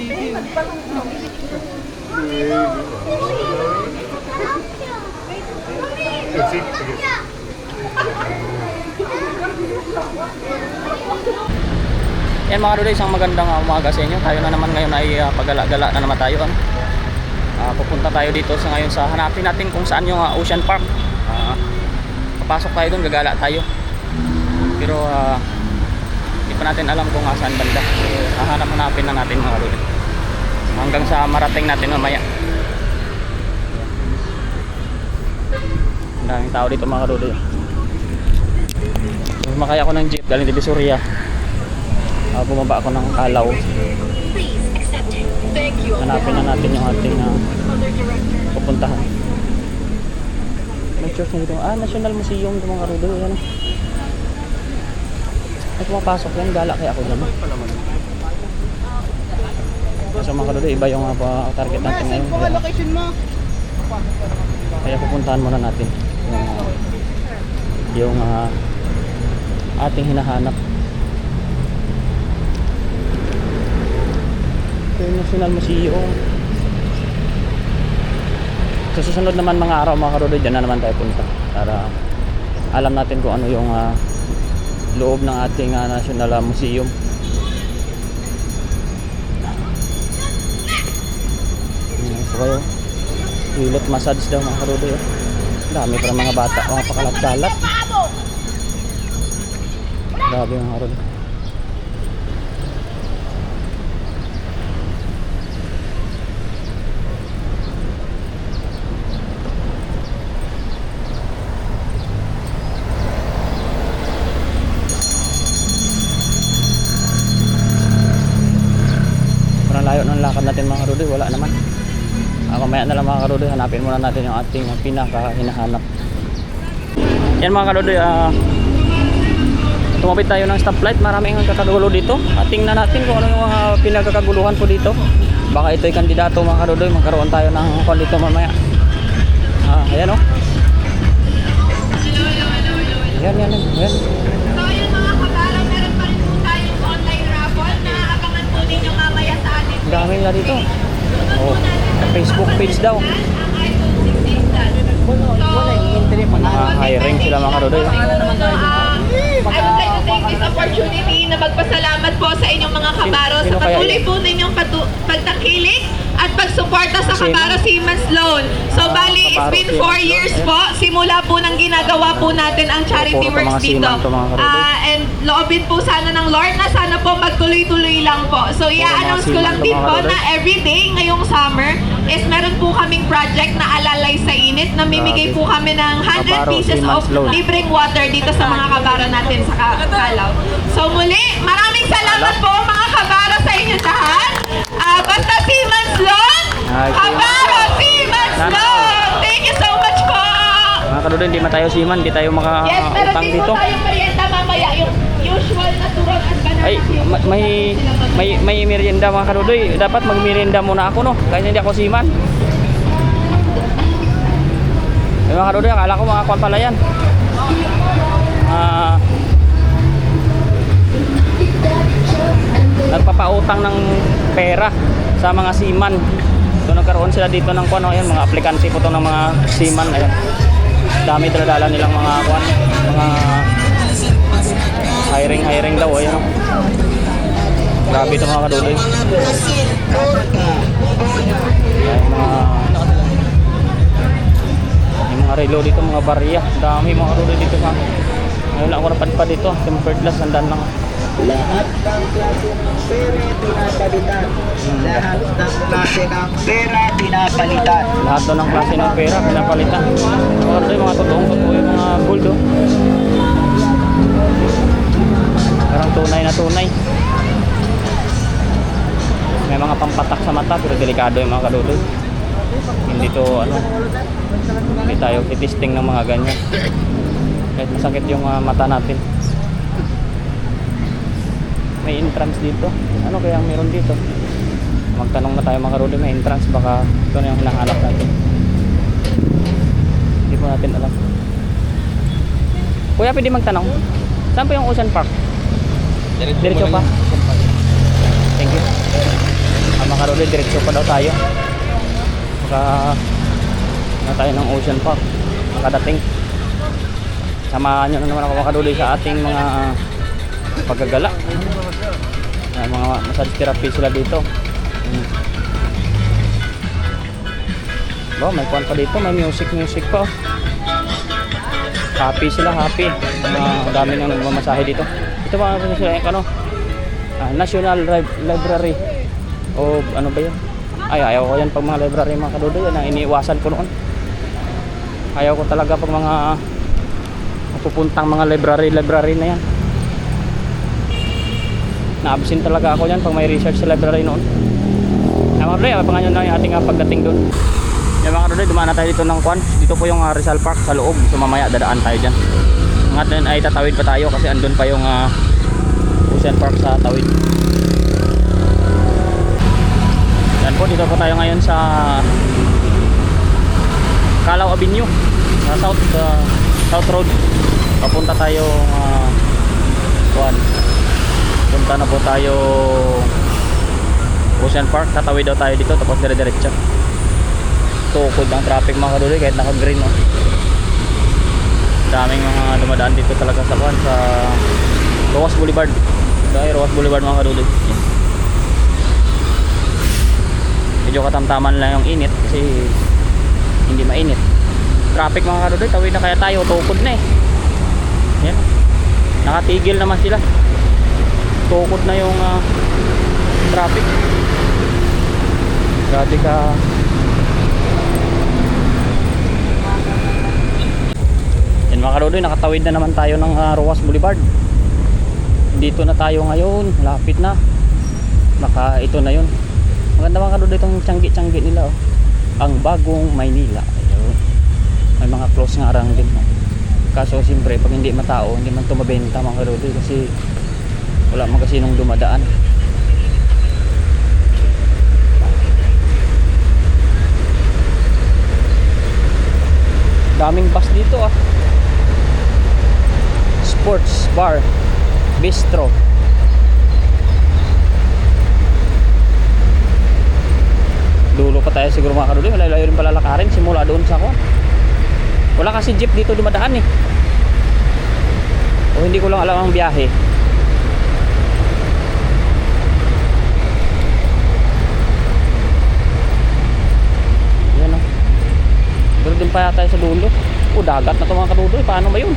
Sige, sige. Yan mga dude, isang magandang uh, umaga sa inyo. Tayo na naman ngayon ay uh, paggala-gala na naman tayo. Ano? Ah, pupunta tayo dito sa ngayon sa hanapin natin kung saan yung uh, Ocean Park. Ah, papasok tayo doon, gagala tayo. Pero ah, hindi pa natin alam kung saan banda. So, hahanap hanapin na natin mga dude. Hanggang sa marating natin mamaya. Daming tao dito mga dude. Sumakay ako ng jeep galing Divisoria. Ah, bumaba ako ng Kalaw. Hanapin na natin yung ating director. pupuntahan. May church na dito. Ah, National Museum mga karudo. Yan. Ay, pumapasok yan. Gala kaya ako dyan. So mga karudo, iba yung uh, target natin ngayon. Yan. location mo. Kaya pupuntahan muna natin yung, ah, yung ah, ating hinahanap. Ito yung National Museum. Sa susunod naman mga araw mga karudo, dyan na naman tayo punta. Para alam natin kung ano yung ah, loob ng ating ah, National ah, Museum. So kayo, hilot massage daw mga karudo. eh. Dami pa mga bata, mga pakalat-kalat. Grabe mga karudo. Lakad natin mga karudoy, wala naman. Ah, mamaya na lang mga karudoy, hanapin muna natin yung ating pinaka hinahanap. Yan mga karudoy, ah, tumapit tayo ng stoplight, maraming kakagulo dito. At tingnan natin kung ano yung mga pinagkakaguluhan po dito. Baka ito'y kandidato mga karudoy, magkaroon tayo ng dito mamaya. Ah, ayan o. Oh. Yan, yan, yan. yan. So yun mga kabarang, meron pa rin po tayong online raffle na abangan po ninyo mamaya sa ating Ang dami nga dito. Oh, Facebook page daw. ang iPhone 16 Plus. So, Mga hiring sila mga karudoy. So, ah, I would like to take this opportunity na magpasalamat po sa inyong mga kabaro sa patuloy po ninyong pagtakilik at pagsuporta sa? Kabaro Siemens Loan. So Ah, bali, it's been Siemens 4 Loan. years po simula po nang ginagawa po natin ang charity works mga dito. Siemens to, mga karudo. Ah, and loobin po sana ng Lord na sana po magtuloy-tuloy lang po. So i-announce ko lang to, din mga po na everyday ngayong summer is meron po kaming project na alalay sa init. Namimigay Grabe. po kami ng 100 Kabaro pieces of Loan. libreng water dito sa mga kabaro natin sa Ka- Kalaw. So muli, maraming salamat po mga kabaro sa inyo lahat. Ah, basta Siemens Loan, Ay, kabaro Siemens Sana- Loan. Thank you so much po. Mga karudoy, hindi man tayo siman, hindi tayo Yes, meron makautang din po dito. tayong merienda mamaya, yung usual na turon at banana. Ay, ma- may may may merienda mga karudoy. Dapat magmerienda muna ako no, kasi hindi ako siman. Ay, mga karudoy, akala ko mga kwan pala yan. Ah, nagpapautang ng pera sa mga siman. So nagkaroon sila dito ng kwan, oh, ayan, mga aplikante po to ng mga siman. Ayan. Dami dala nilang mga kwan, mga hiring hiring daw ayan oh. Grabe ito mga kaduloy. Ayan, mga yung mga relo dito, mga barya. Dami mga kaduloy dito sa Ngayon lang ako napadpad dito. Tempered glass, sandan lang. Lahat ng klase ng pera pinapalitan. Lahat ng klase ng pera pinapalitan. Lahat daw ng klase ng pera, pinapalitan. Mga kaduloy, mga totoong totoo yung mga gold oh. Parang tunay na tunay. May mga pampatak sa mata pero delikado yung mga kaduloy. Hindi to ano, hindi tayo titisting ng mga ganyan. Kahit masakit yung ah, mata natin. May entrance dito. Ano kaya ang meron dito? Magtanong na tayo mga kaduloy, may entrance baka ito na yung hinahanap natin. Hindi po natin alam. Kuya, pwede magtanong? Saan po yung Ocean Park? Diretso pa? thank you. Ah, mga karuloy, diretso pa daw tayo. Baka na tayo ng Ocean Park. Nakadating. Samahan nyo na naman ako mga karuloy sa ating mga paggagala. Ah, mga massage therapy sila dito. Hmm. Oh, may kwan pa dito, may music music pa. Happy sila, happy. Mga dami nang nagmamasahe dito. Ito mga sila, eh, ano? Ah, National Library. O ano ba yun? Ay, ayaw ko yan pag mga library mga kadudo. Yan ang iniiwasan ko noon. Ayaw ko talaga pag mga pupuntang mga library, library na yan. Na-absent talaga ako yan pag may research sa library noon. Ay mga kadudo, abangan nyo na yung ating ah, pagdating doon. Yung mga kadudo, dumaan na tayo dito ng kwan. Dito po yung ah, Rizal Park sa loob. So mamaya dadaan tayo dyan. Mga din ay tatawid pa tayo kasi andun pa yung ah, Ocean Park sa tawid. Yan po, dito po tayo ngayon sa Calao Avenue sa South sa South Road. Papunta tayo uh, kuan. Punta na po tayo Ocean Park. Tatawid daw tayo dito tapos dire-diretso. Tukod ang traffic mga kaduloy kahit naka-green no. Daming mga dumadaan dito talaga sa kuan sa Roas Boulevard. Dahil Roas Boulevard mga kaduloy. medyo katamtaman lang yung init kasi hindi mainit traffic mga karudoy tawid na kaya tayo tukod na eh yan nakatigil naman sila tukod na yung ah, traffic grabe ka yan mga karudoy nakatawid na naman tayo ng ah, Roas Boulevard dito na tayo ngayon lapit na baka ito na yun Maganda mga kadudo itong tiyanggi-tiyanggi nila oh. Ang bagong Maynila. Ayun. May mga close nga arang din. Kaso siyempre pag hindi matao, hindi man tumabenta mga kadudo kasi wala man kasi nung dumadaan. Daming bus dito ah. Sports bar, bistro. dulo pa tayo siguro mga kaduloy malayo rin palalakarin simula doon sa ako wala kasi jeep dito dumadaan eh o hindi ko lang alam ang biyahe yan o din pa yata sa dulo o dagat na to mga kaduloy paano ba yun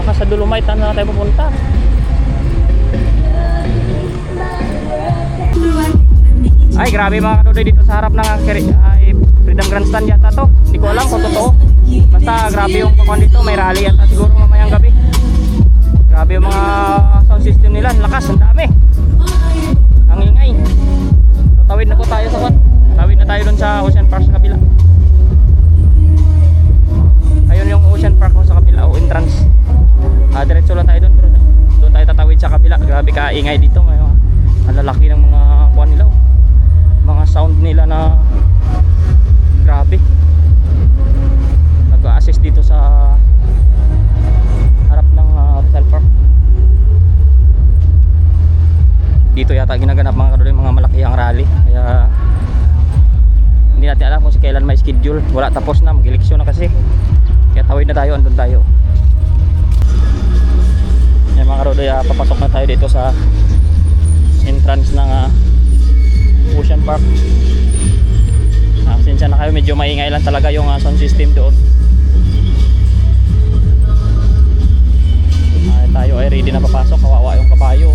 baka sa Dolomite na tayo pupunta Ay, grabe mga kanunoy dito sa harap ng Keri- ay, Freedom Grandstand yata to. Hindi ko alam kung totoo. Basta grabe yung pakuan dito. May rally yata siguro mamayang gabi. Grabe yung mga sound system nila. Lakas, ang dami. Ang ingay. So, tawid na po tayo sa kwan. Tawid na tayo dun sa Ocean Park sa kabila. Ocean Park ko sa kabila o entrance. Ah, diretso lang tayo dun. Pero doon tayo tatawid sa kabila. Grabe ka ingay dito. May mga malalaki ng mga kuan nila. Oh mga sound nila na grabe nag-assist dito sa harap ng uh, Park dito yata ginaganap mga kaduloy mga malaki ang rally kaya hindi natin alam kung si kailan may schedule wala tapos na mag-eleksyon na kasi kaya tawid na tayo andun tayo yan mga kaduloy ah, papasok na tayo dito sa entrance ng ah, Ocean Park. Ah, sinsya na kayo, medyo maingay lang talaga yung ah, sound system doon. Ah, tayo ay ready na papasok, kawawa yung kabayo.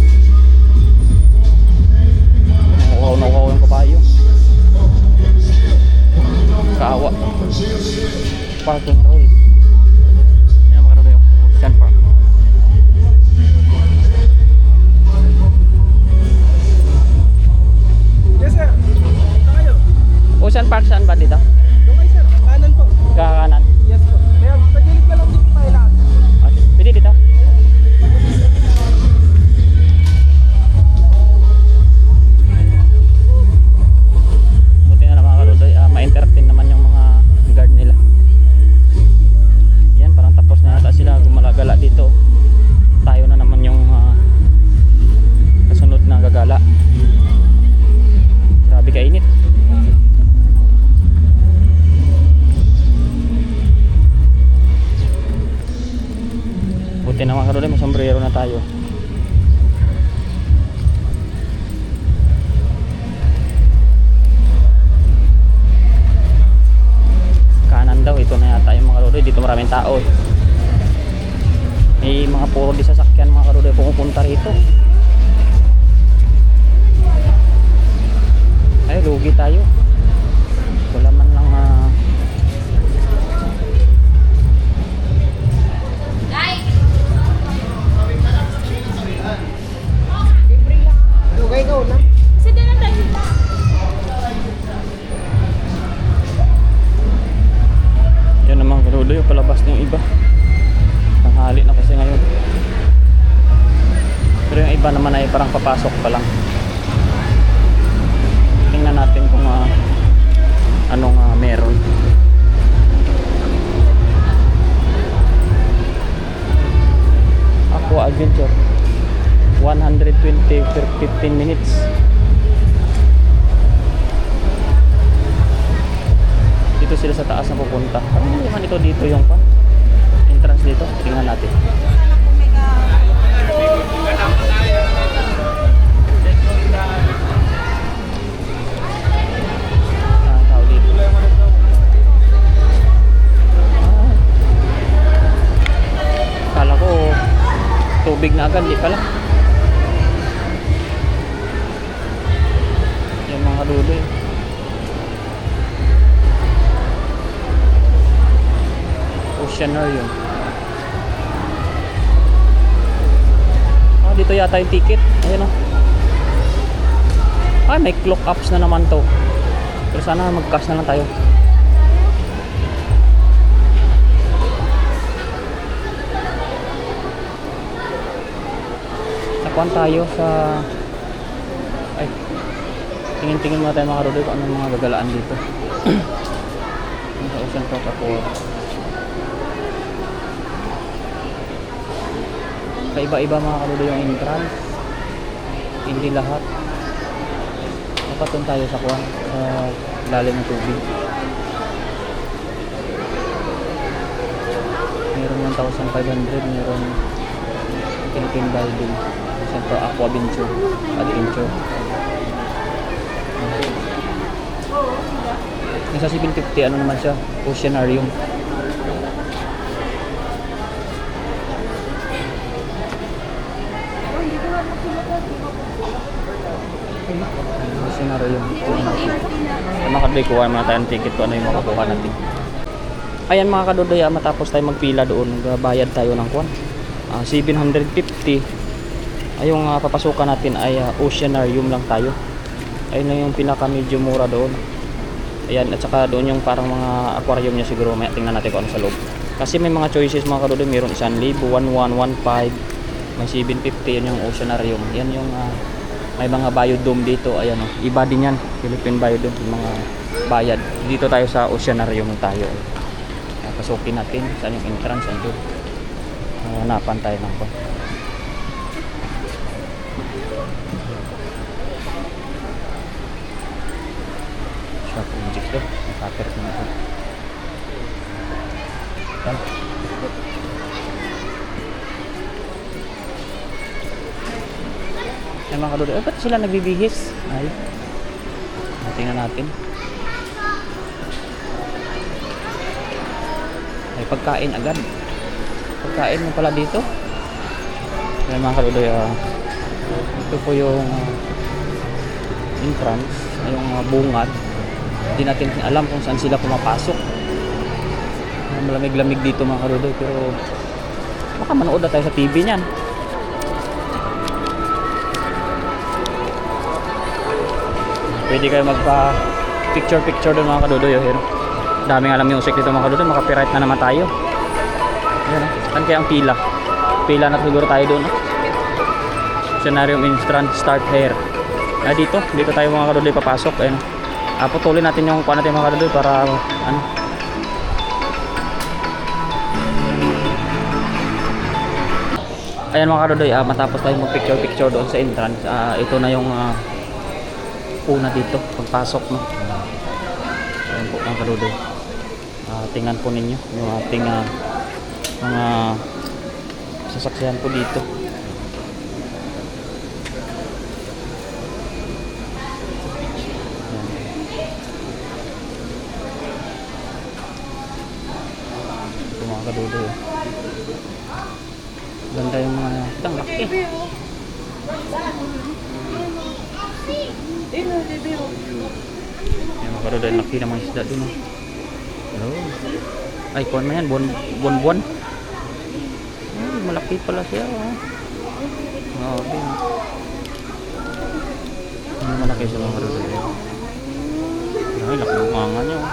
Ah, yung ticket. Ayan o. Ay, may clock ups na naman to. Pero sana mag-cash na lang tayo. Nakuhan tayo sa... Ay. Tingin-tingin muna tayo mga karodoy kung anong mga gagalaan dito. Yung sa Ocean Coca-Cola. Kaiba-iba mga kaludo yung entrance. Hindi lahat. Napatun tayo sa kuwan sa lalim ng tubig. Meron 1,500, meron Philippine Diving. Siyempre Aqua Adventure. Adventure. Nasa 750, ano naman siya? Oceanarium. Oceanarium. Ang mga kadoy, kuha muna tayo ng ticket kung ano yung makukuha natin. Ayan mga kadodoy, ah, matapos tayo magpila doon, bayad tayo ng kwan. Ah, 750. Ay, yung ah, papasukan natin ay ah, Oceanarium lang tayo. Ayun na yung pinaka medyo mura doon. Ayan, at saka doon yung parang mga aquarium niya siguro. May tingnan natin kung ano sa loob. Kasi may mga choices mga kadodoy. Meron 1,000, 1,115, may 750. Yan yung Oceanarium. Yan yung ah, may mga biodome dito. Ayan o. Iba din yan. Philippine biodome. Yung mga bayad. Dito tayo sa Oceanarium tayo. Uh, pasukin natin. Saan yung entrance? Andun. Uh, hanapan tayo ng ko. Sharp object to. Nakapit na ito. Yan. Ay mga kadudo, eh ba't sila nagbibihis? Ay. Tingnan natin. Ay pagkain agad. Pagkain mo pala dito. Ay mga kadudo, ah, ito po yung ah, entrance, yung ah, bungad. Hindi natin alam kung saan sila pumapasok. Malamig-lamig dito mga kadudo, pero baka manood na tayo sa TV niyan. Pwede kayo magpa picture picture doon mga kadudoy. Yun. Daming alam music dito mga kadudoy. Maka-copyright na naman tayo. Ayan. oh. Kaya ang pila? Pila na siguro tayo doon. Oh. Scenario instant start here. Ah, dito. Dito tayo mga kadudoy papasok. Ayan. Ah, putulin natin yung kuha natin mga kadudoy para ano. Ayan mga kadudoy, ah, matapos tayo mag-picture picture doon sa entrance. Ah, ito na yung ah, una dito pagpasok no ayan po ang kadudoy uh, tingnan po ninyo yung ating ah, mga sasakyan po dito. Ito mga kadudo. oh. Ganda yung mga isdang laki. Yung mga kadudo, laki ng mga isda dun. oh. Ay, kuhan mo yan, buwan, buwan, buwan. Ay, malaki pala siya. Oh. Oo, okay. Ano malaki siya mga kadudo. Ay, laki ng mga niya. oh.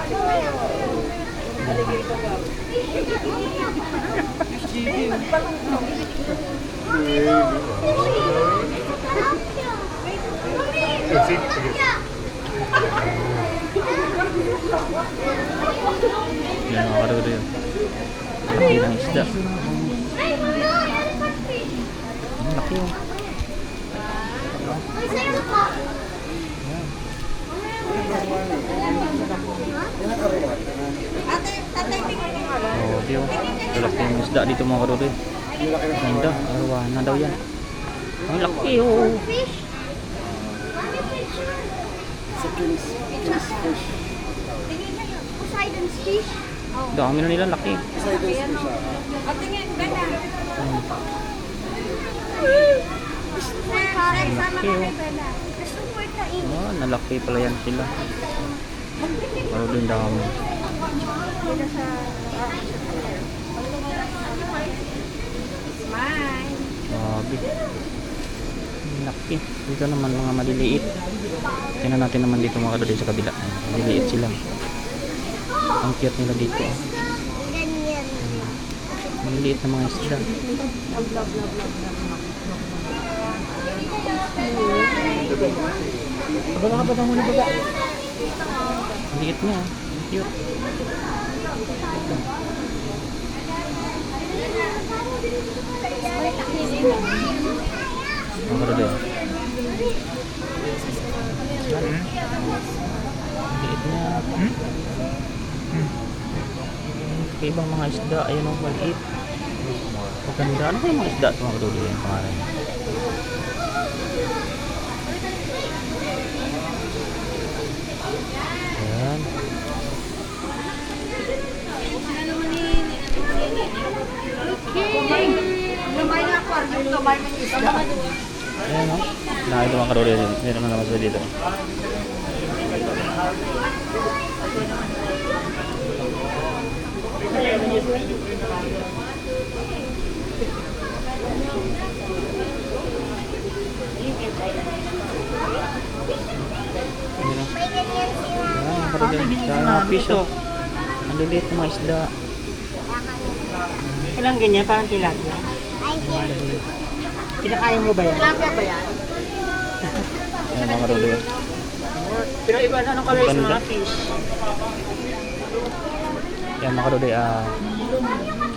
Yan mga kadudo yun. Laki ng isda. Ang laki oh. Oh, di oh. Laki ng isda dito mga kadudo. Ganda, arwana daw yan. Ang laki oh. Poseidon's fish. Oh. Dami na nila laki. At tingin, ganda. Sir, sir, sama kami pala. Gusto ko kain. Oh, nalaki pala yan sila. Pero din dami. Dito sa... Grabe. Ang Laki. Dito naman mga maliliit. Tingnan natin naman dito mga kadali sa kabila. Maliliit sila. Ang cute nila dito. Ganyan. Maliliit na mga isda. Maliit niya. Ang cute. Mga kadali. Maliit niya. May ibang mga isda, ayun ang maliit. Maganda. Ano kaya mga isda ito mga kaduli yung pangalan? Ayan. Lumay na aquarium, lumay ng isda. Ayan o. Nakita mga kaduli. Meron na naman sila dito. Ayan o. Ayan mga kaduli. Sa fish o. Ang liliit ng mga isda. Ilang ganyan, parang tilapia. Kinakain mo ba yan? Tilapia ba yan? Ayan mga kaduli. Pero iba na anong color sa Ganda. mga fish? Yan mga kadode, ah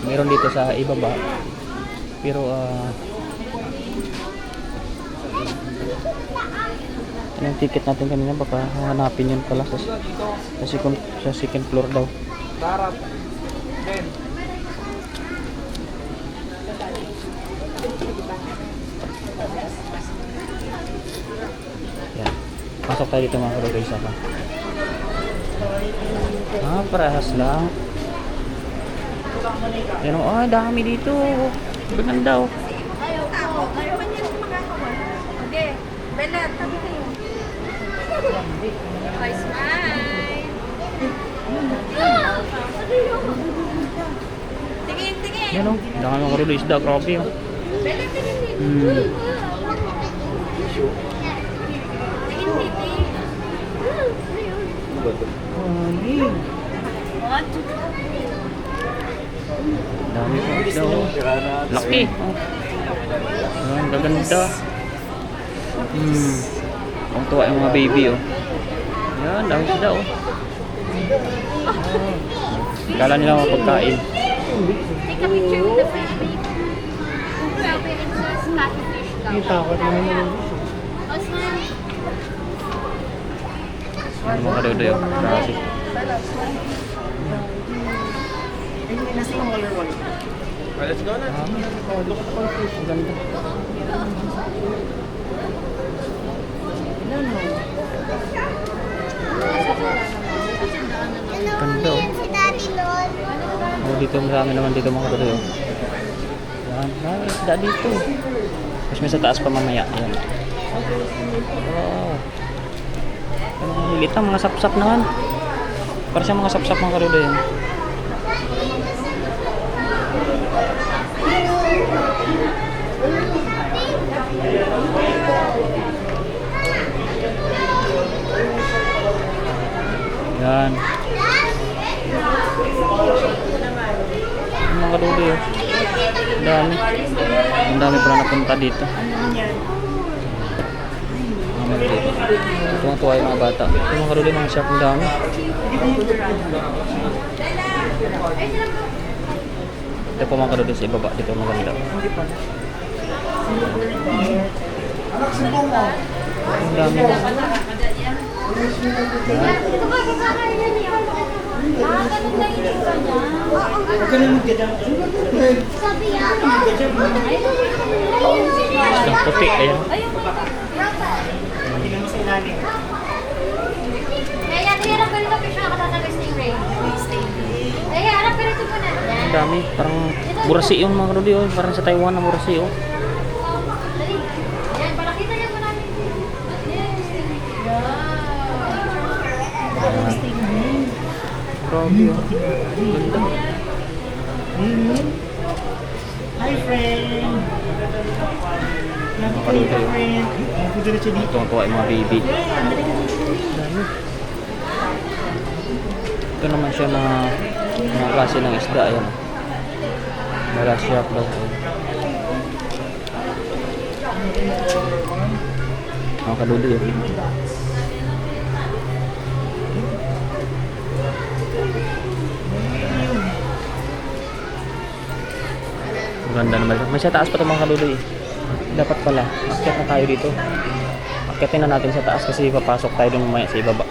meron dito sa ibaba. Pero ah yung ticket natin kanina baka hanapin yun pala sa, sa, second, sa second floor daw. Darap. Ben. Yan. Pasok tayo dito mga isa pa. Ah, parehas lang. Yan o, ah, dami dito. Maganda oh. Ayaw ko. Ayaw man yan makakawan. Okay. Bella, tabi kayo. Bye, smile. Tingin, tingin. Yan o, dami mga kadode isda. Grabe oh. Bella, tingin dito. Hmm. Tingin dito. Dami pa oh. Laki. Oh. Ayan, gaganda. Hmm. Ang tuwa yung mga baby oh. Yan, dami isda oh. Kala nila mga pagkain. Take a picture with the baby. Catfish daw. Yung takot naman yun. Oh, smile. Yan mga kadodo oh. Nasa yung white. Let's go na. Ang ganda. Oh. Oh, dito marami naman dito mga kadoy. Oh. Yan, marami isda dito. Mas may sa taas pa mamaya. Yan. Wow. Ang mga lilit ang mga sapsap naman. Para sa mga sapsap mga kadoy. Yan. Yan. Ang mga kaduloy oh. Ang dami. Ang dami pala napunta dito. Mga dito. Tuwang-tuwa yung mga bata. Yung mga kaduloy, mga shop, ang dami. Ito po mga kaduloy sa ibaba. Dito maganda. Ang dami. Ito Ang puti. Ayan. Kaya hirap ka nito siya nakatatabi stingray. Kaya harap ka rito muna. Ang dami. Parang burasi yung mga kaduloy. Oh. Parang sa Taiwan na burasi. Oh. Grabe oh. Ganda. Hi, friend! Mga kaduloy. oh. Friend! Diretso dito. Tuwang-tuwa yung mga baby. Ito naman siya mga mga klase ng isda. Ayan. Malasya plus. Mga kaduli. Oh. Ang Ganda naman. siya. May taas pa itong mga kaduli. Dapat pala. Akyat na tayo dito. Akyatin na natin sa taas kasi papasok tayo dun mamaya sa ibaba.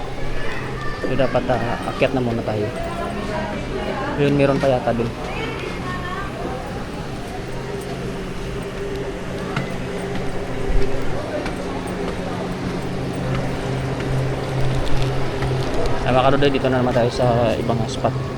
So dapat ah, akyat na muna tayo. Yun, meron pa yata dun. Ay mga kadudoy, dito na naman tayo sa ibang spot.